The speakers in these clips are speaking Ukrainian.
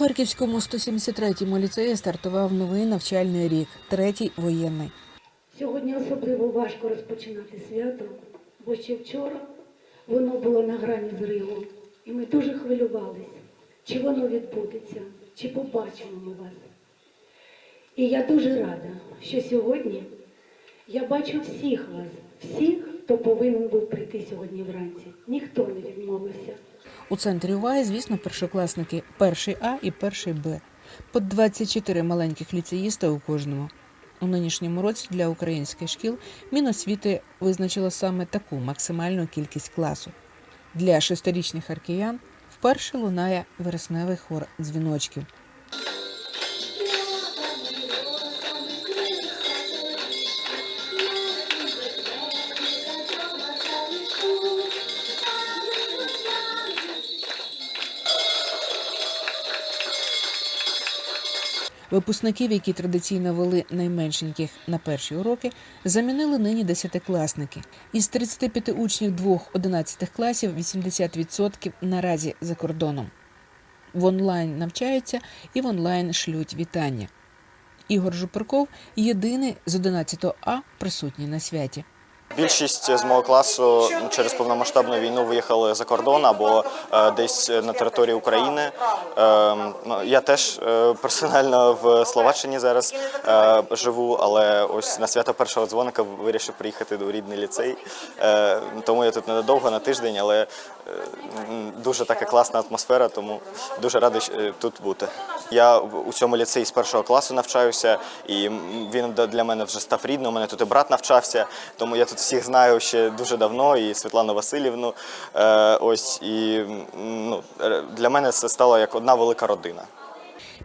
Харківському 173-му ліцеї стартував новий навчальний рік, третій воєнний. Сьогодні особливо важко розпочинати свято, бо ще вчора воно було на грані зриву, і ми дуже хвилювалися, чи воно відбудеться, чи побачимо ми вас. І я дуже рада, що сьогодні я бачу всіх вас, всіх, хто повинен був прийти сьогодні вранці. Ніхто не відмовився. У центрі уваги, звісно, першокласники перший А і перший Б. По 24 маленьких ліцеїста у кожному. У нинішньому році для українських шкіл Міносвіти визначило саме таку максимальну кількість класу. Для шестирічних харків'ян вперше лунає вересневий хор дзвіночків. Випускників, які традиційно вели найменшеньких на перші уроки, замінили нині десятикласники. Із 35 учнів двох 11 класів 80% наразі за кордоном. В онлайн навчаються і в онлайн шлють вітання. Ігор Жупарков єдиний з 11 А присутній на святі. Більшість з мого класу через повномасштабну війну виїхали за кордон або е, десь на території України. Е, ну, я теж е, персонально в Словаччині зараз е, живу, але ось на свято першого дзвоника вирішив приїхати до рідний ліцей. Тому я тут недовго на тиждень, але дуже така класна атмосфера, тому дуже радий е, тут бути. Я у цьому ліцеї з першого класу навчаюся, і він для мене вже став рідним. У мене тут і брат навчався, тому я тут всіх знаю ще дуже давно, і Світлану Васильівну. Е, ось і ну, для мене це стало як одна велика родина.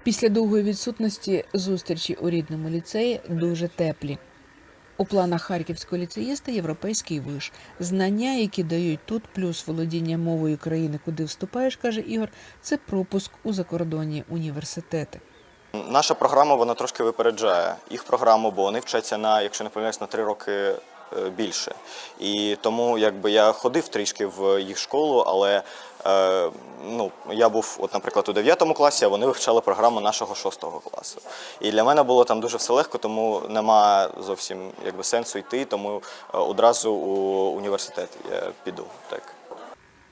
Після довгої відсутності зустрічі у рідному ліцеї дуже теплі. У планах харківського ліцеїста європейський виш. Знання, які дають тут, плюс володіння мовою країни, куди вступаєш, каже Ігор, це пропуск у закордонні університети. Наша програма вона трошки випереджає їх програму, бо вони вчаться на, якщо не помиляюсь, на три роки більше. І тому якби я ходив трішки в їх школу, але е, ну, я був, от, наприклад, у 9 класі, а вони вивчали програму нашого 6 класу. І для мене було там дуже все легко, тому нема зовсім якби, сенсу йти, тому е, одразу у університет я піду. Так.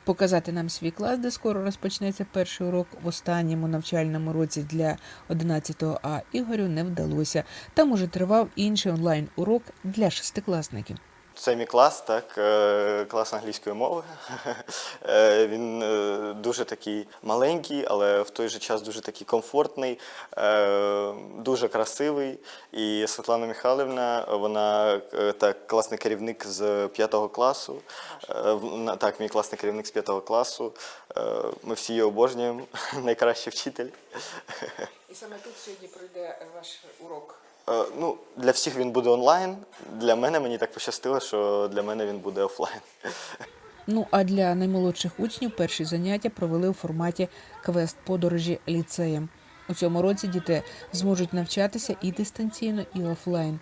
Показати нам свій клас, де скоро розпочнеться перший урок в останньому навчальному році для 11 А Ігорю не вдалося. Там уже тривав інший онлайн-урок для шестикласників. Це мій клас, так, е, клас англійської мови. Е, Він е, дуже такий маленький, але в той же час дуже такий комфортний, дуже красивий. І Світлана Михайлівна, вона так, класний керівник з п'ятого класу. Так, мій класний керівник з п'ятого класу. Ми всі її обожнюємо, найкращий вчитель. І саме тут сьогодні пройде ваш урок. Е, Ну, для всіх він буде онлайн. Для мене мені так пощастило, що для мене він буде офлайн. Ну а для наймолодших учнів перші заняття провели у форматі квест-подорожі ліцеєм. У цьому році діти зможуть навчатися і дистанційно, і офлайн.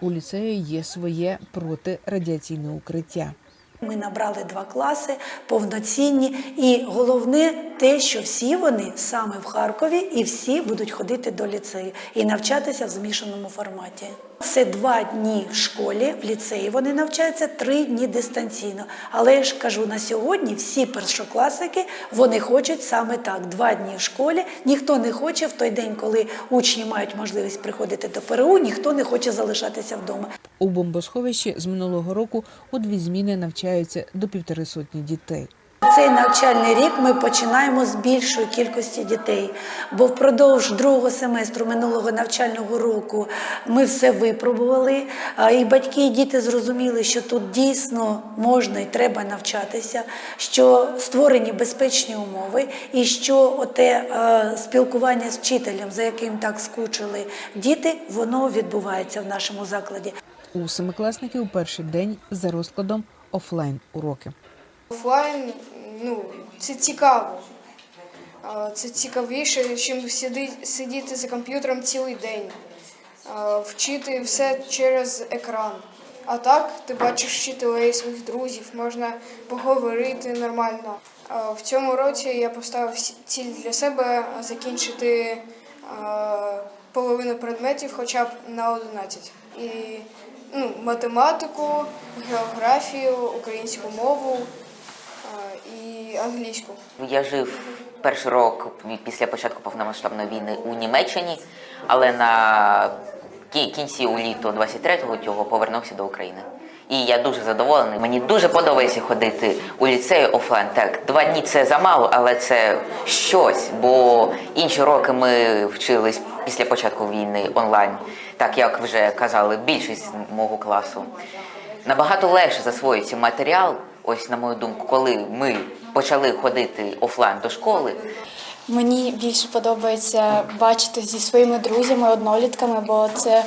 У ліцею є своє протирадіаційне укриття. Ми набрали два класи повноцінні, і головне те, що всі вони саме в Харкові, і всі будуть ходити до ліцею і навчатися в змішаному форматі. Це два дні в школі, в ліцеї вони навчаються, три дні дистанційно. Але я ж кажу, на сьогодні всі першокласники вони хочуть саме так: два дні в школі. Ніхто не хоче в той день, коли учні мають можливість приходити до ПРУ, ніхто не хоче залишатися вдома. У бомбосховищі з минулого року у дві зміни навчаються до півтори сотні дітей. Цей навчальний рік ми починаємо з більшої кількості дітей, бо впродовж другого семестру минулого навчального року ми все випробували. І батьки, і діти зрозуміли, що тут дійсно можна і треба навчатися, що створені безпечні умови, і що оте спілкування з вчителем, за яким так скучили діти, воно відбувається в нашому закладі. У семикласників перший день за розкладом офлайн уроки. Офлайн, ну, це цікаво. Це цікавіше, ніж сидіти за комп'ютером цілий день, вчити все через екран. А так ти бачиш вчителей, своїх друзів, можна поговорити нормально. В цьому році я поставив ціль для себе закінчити половину предметів хоча б на 11. І ну, математику, географію, українську мову англійську. Я жив перший рок після початку повномасштабної війни у Німеччині, але на кінці у літо 23-го цього повернувся до України. І я дуже задоволений. Мені дуже подобається ходити у ліцею офлайн. Так, два дні це замало, але це щось. Бо інші роки ми вчились після початку війни онлайн, так як вже казали, більшість мого класу. Набагато легше засвоюється матеріал, ось на мою думку, коли ми почали ходити офлайн до школи. Мені більше подобається бачити зі своїми друзями, однолітками, бо це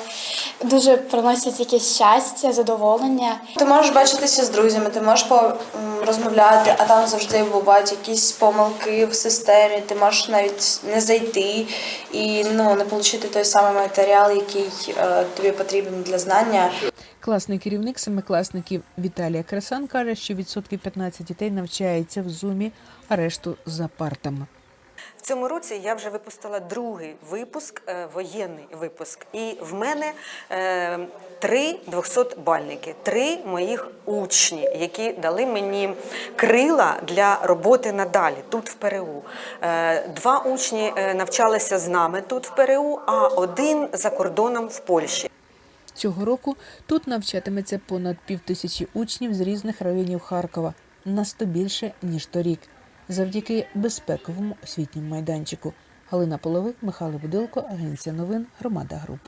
дуже приносить якесь щастя, задоволення. Ти можеш бачитися з друзями, ти можеш по- розмовляти, а там завжди бувають якісь помилки в системі. Ти можеш навіть не зайти і ну не отримати той самий матеріал, який е, тобі потрібен для знання. Класний керівник семикласників Віталія Красан каже, що відсотків 15 дітей навчається в зумі, а решту за партами. В цьому році я вже випустила другий випуск, е, воєнний випуск. І в мене е, три 200-бальники, три моїх учні, які дали мені крила для роботи надалі тут в ПРУ. Е, два учні навчалися з нами тут в ПРУ, а один за кордоном в Польщі. Цього року тут навчатиметься понад півтисячі учнів з різних районів Харкова на 100 більше ніж торік, завдяки безпековому освітньому майданчику. Галина Половик, Михайло Будилко, Агенція новин, Громада Груп.